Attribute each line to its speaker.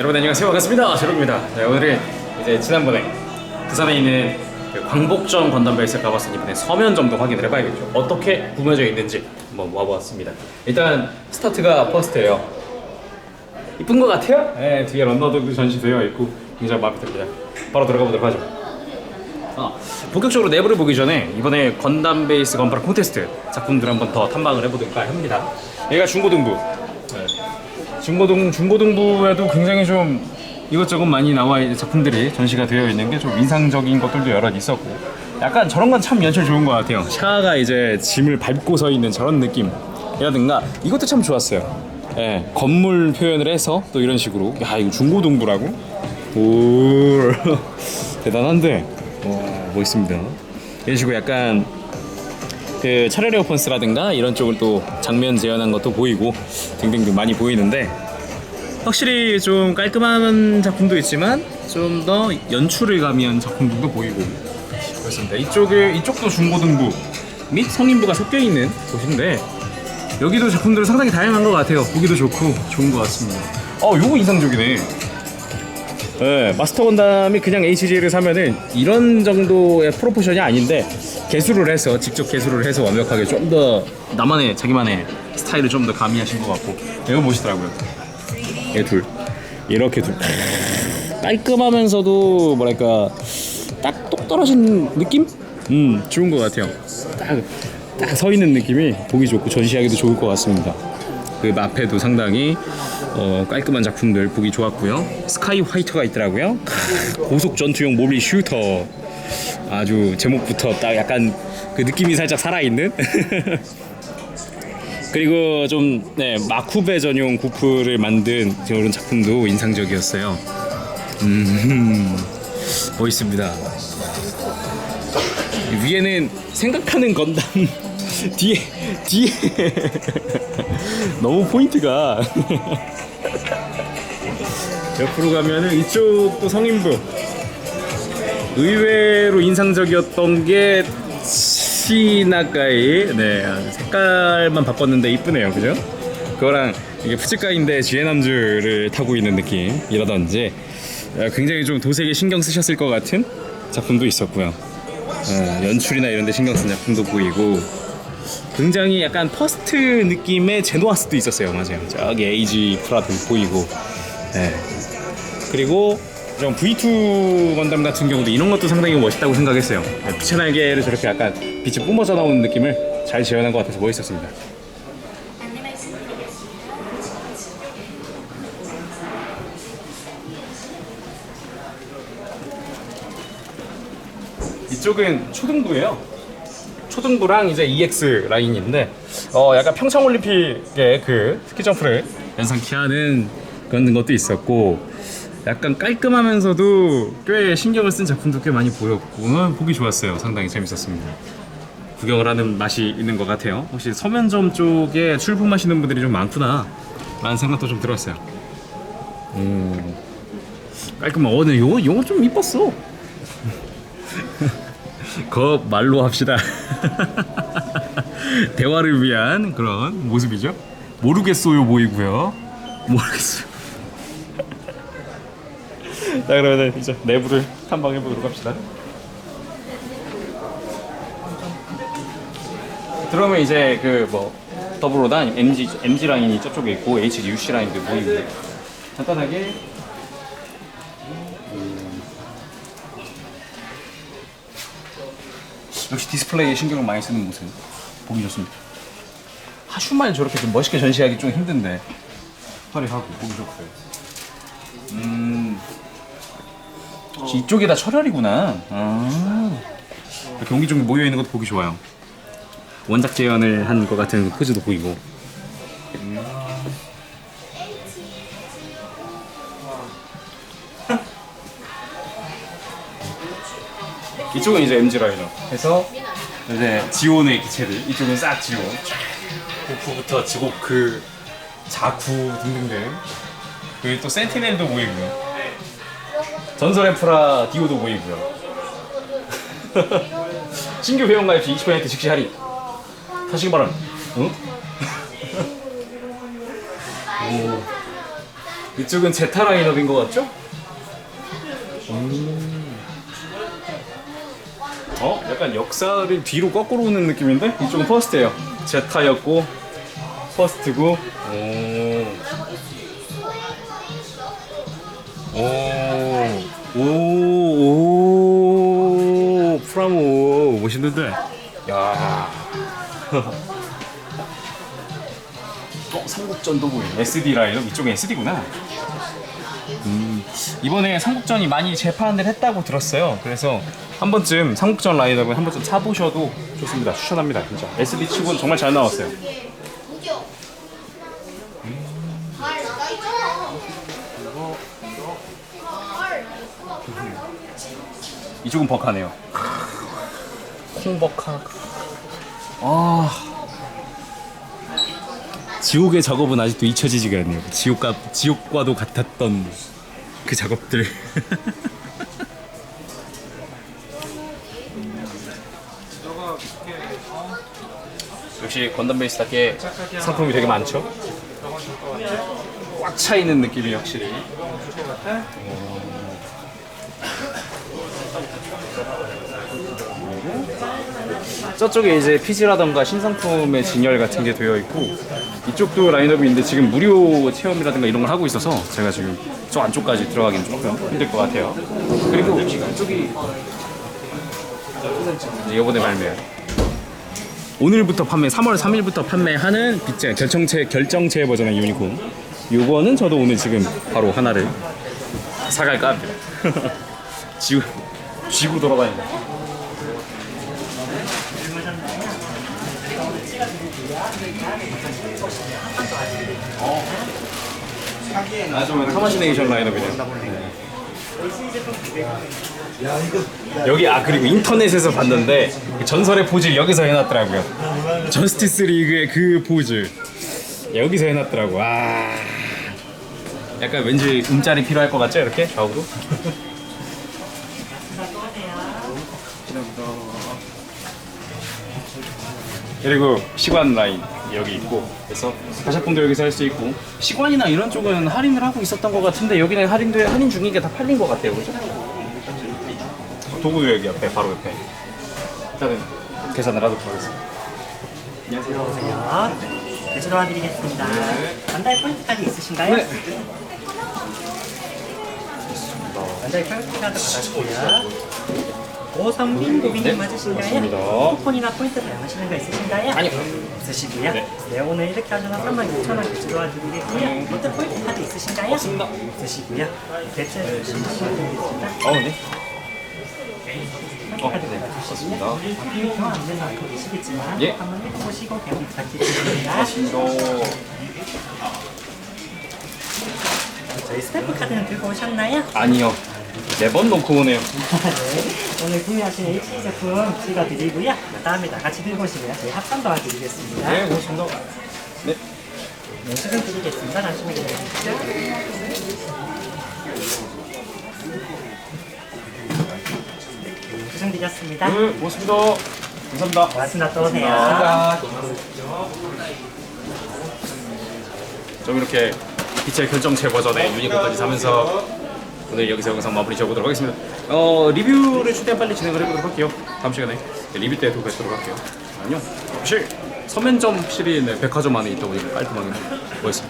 Speaker 1: 여러분 안녕하세요. 반갑습니다. 제로입니다. 네, 오늘은 이제 지난번에 부산에 있는 그 광복점 건담 베이스 가봤으니 이번에 서면점도 확인을 해봐야겠죠. 어떻게 구매되어 있는지 한번 와보았습니다. 일단 스타트가 퍼스트예요. 이쁜 것 같아요? 네 뒤에 런너들도 전시되어 있고 굉장히 마음에 듭니다. 바로 들어가 보도록 하죠. 아, 본격적으로 내부를 보기 전에 이번에 건담 베이스 건프라 콘테스트 작품들 한번 더 탐방을 해보도록 합니다. 여기가 중고등부. 네. 중고등 중고등부에도 굉장히 좀 이것저것 많이 나와 있는 작품들이 전시가 되어 있는 게 좀 인상적인 것들도 여러 있었고 약간 저런 건 참 연출 좋은 것 같아요. 샤가 이제 짐을 밟고 서 있는 저런 느낌이라든가 이것도 참 좋았어요. 예, 건물 표현을 해서 또 이런 식으로 야 이거 중고등부라고? 오 대단한데 와 멋있습니다. 이런 식으로 약간 그 차례리 오펀스라든가 이런 쪽을 또 장면 재현한 것도 보이고 등등등 많이 보이는데 확실히 좀 깔끔한 작품도 있지만 좀 더 연출을 가미한 작품들도 보이고 그렇습니다. 이쪽에 이쪽도 중고등부 및 성인부가 섞여 있는 곳인데 여기도 작품들은 상당히 다양한 것 같아요. 보기도 좋고 좋은 것 같습니다. 어, 요거 인상적이네. 네, 마스터 건담이 그냥 HG를 사면은 이런 정도의 프로포션이 아닌데 개수를 해서 직접 개수를 해서 완벽하게 좀 더 나만의 자기만의 스타일을 좀 더 가미하신 것 같고 이거 멋있더라고요. 얘 둘. 이렇게 둘. 깔끔하면서도 뭐랄까 딱 똑 떨어진 느낌? 음 좋은 것 같아요. 딱서 있는 느낌이 보기 좋고 전시하기도 좋을 것 같습니다. 그 앞에도 상당히 어, 깔끔한 작품들 보기 좋았고요. 스카이 화이트가 있더라고요. 크, 고속 전투용 모빌 슈터. 아주 제목부터 딱 약간 그 느낌이 살짝 살아있는. 그리고 좀 네, 마쿠베 전용 구프를 만든 그런 작품도 인상적이었어요. 음, 멋있습니다. 위에는 생각하는 건담 뒤에 뒤에. 너무 포인트가. 옆으로 가면은 이쪽도 성인부. 의외로 인상적이었던 게 시나가이. 네 색깔만 바꿨는데 이쁘네요. 그죠? 그거랑 이게 푸치카인데 지혜남주를 타고 있는 느낌이라든지 어, 굉장히 좀 도색에 신경 쓰셨을 것 같은 작품도 있었고요. 어, 연출이나 이런 데 신경 쓴 작품도 보이고 굉장히 약간 퍼스트 느낌의 제노아스도 있었어요. 맞아요. 저기 에이지 프라도 보이고. 네. 그리고 좀 V2 건담 같은 경우도 이런 것도 상당히 멋있다고 생각했어요. 네, 빛의 날개를 저렇게 약간 빛이 뿜어져 나오는 느낌을 잘 재현한 것 같아서 멋있었습니다. 이쪽은 초등부예요. 초등부랑 이제 EX 라인인데 어 약간 평창 올림픽의 그 스키 점프를 연상케 하는 그런 것도 있었고 약간 깔끔하면서도 꽤 신경을 쓴 작품도 꽤 많이 보였고 음, 보기 좋았어요. 상당히 재밌었습니다. 구경을 하는 맛이 있는 것 같아요. 혹시 서면점 쪽에 출품하시는 분들이 좀 많구나 라는 생각도 좀 들었어요. 음 깔끔한 어, 근데 요거 요거 좀 이뻤어. 그 말로 합시다. 대화를 위한 그런 모습이죠. 모르겠어요 보이고요. 모르겠어요. 자 그러면 이제 내부를 탐방해 보도록 합시다. 들어오면 이제 그 뭐 더블로다 MG MG 라인이 저쪽에 있고 HUC 라인도 보이고 간단하게 역시 디스플레이에 신경을 많이 쓰는 모습 보기 좋습니다. 하슈만 저렇게 좀 멋있게 전시하기 좀 힘든데 화려하고 보기 좋고요. 음, 혹시 이쪽이 다 철혈이구나. 아, 이렇게 옹기종기 모여 있는 것도 보기 좋아요. 원작 재현을 한 것 같은 포즈도 보이고. 음. 이쪽은 이제 MG 라이너 해서 이제 지온의 기체들 이쪽은 싹 지온 고프부터 지옥 그 자쿠 등등등 그리고 또 센티넬도 보이고요 전설의 프라 디오도 보이고요 신규 회원 가입 시 20% 즉시 할인 사시기 바랍니다 응? 오. 이쪽은 제타 라인업인 것 같죠? 음. 어? 약간 역사를 뒤로 거꾸로 오는 느낌인데? 이쪽은 퍼스트예요. 제타였고 퍼스트고. 오. 오. 오. 오. 프라모 멋있는데. 야. 어, 삼국전도 보이네. SD 라인업 이쪽에 SD구나. 음, 이번에 삼국전이 많이 재판을 했다고 들었어요. 그래서 한 번쯤 삼국전 라인업은 한 번쯤 사보셔도 좋습니다. 추천합니다. 진짜. SD 치고는 정말 잘 나왔어요. 이쪽은 벅하네요. 콩벅하. 아. 지옥의 작업은 아직도 잊혀지지가 않네요. 지옥과 지옥과도 같았던 그 작업들. 역시 건담 베이스답게 상품이 되게 많죠. 꽉 차 있는 느낌이 확실히. 저쪽에 이제 피지라던가 신상품의 진열 같은 게 되어 있고 이쪽도 라인업이 있는데 지금 무료 체험이라든가 이런 걸 하고 있어서 제가 지금 저 안쪽까지 들어가기는 조금 힘들 것 같아요. 그리고 이쪽이 이번에 발매. 오늘부터 판매, 3월 3일부터 판매하는 빗제 결정체 결정체 버전의 유니콘. 요거는 저도 오늘 지금 바로 하나를 사갈까 합니다. 지구 쥐고 돌아다닌다. 아주 카마시네이션 라인업이네요. 여기 아 그리고 인터넷에서 봤는데 그 전설의 포즈를 여기서 해놨더라고요. 저스티스 리그의 그 포즈 여기서 해놨더라고. 아 약간 왠지 음짤이 필요할 것 같죠 이렇게 좌우로? 그리고 시관 라인 여기 있고 그래서 가샤품도 여기서 할 수 있고 시관이나 이런 쪽은 할인을 하고 있었던 것 같은데 여기는 할인도 할인 중인 게 다 팔린 것 같아요 그죠? 도구도 여기 옆에 바로 옆에 일단은 계산을 하도록 하겠습니다
Speaker 2: 들어오세요. 네, 도와드리겠습니다. 반달 포인트까지 있으신가요?
Speaker 1: 네.
Speaker 2: 반달 포인트 카드 받았고요. 오성빈 고객님
Speaker 1: 네,
Speaker 2: 맞으신가요?
Speaker 1: 맞습니다.
Speaker 2: 쿠폰이나 포인트 사용하시는 거 있으신가요?
Speaker 1: 아니요.
Speaker 2: 있으시고요.
Speaker 1: 네.
Speaker 2: 네. 오늘 이렇게 하셔서 36,000원 대출 도와드리겠고요. 포인트 포인트 카드 있으신가요?
Speaker 1: 없습니다.
Speaker 2: 있으시고요. 대체 주시면
Speaker 1: 어 네.
Speaker 2: 카드
Speaker 1: 네. 맞습니다.
Speaker 2: 비용 안 되는 거 계시겠지만
Speaker 1: 예.
Speaker 2: 한번 해보시고 대응 부탁드립니다.
Speaker 1: 이거
Speaker 2: 저희 스태프 카드는 들고 오셨나요?
Speaker 1: 아니요 매번 놓고 오네요
Speaker 2: 네. 오늘 구매하신 HE 제품 찍어드리고요. 다음에 다 같이 들고 오시면 저희 합산 도와드리겠습니다.
Speaker 1: 네 고맙습니다 네
Speaker 2: 네, 수정 드리겠습니다. 잠시만 기다려주세요. 네, 수정 드렸습니다.
Speaker 1: 네, 고맙습니다 감사합니다
Speaker 2: 고맙습니다. 또 오세요.
Speaker 1: 좀 이렇게 빛의 결정체 버전의 유니콘까지 사면서 오늘 여기서 영상 마무리 지어보도록 하겠습니다. 어 리뷰를 최대한 빨리 진행을 해보도록 할게요. 다음 시간에 리뷰 때 또 뵙도록 할게요. 안녕. 사실 서면점 실이 있는 백화점 안에 있다 보니까 깔끔하게 멋있습니다.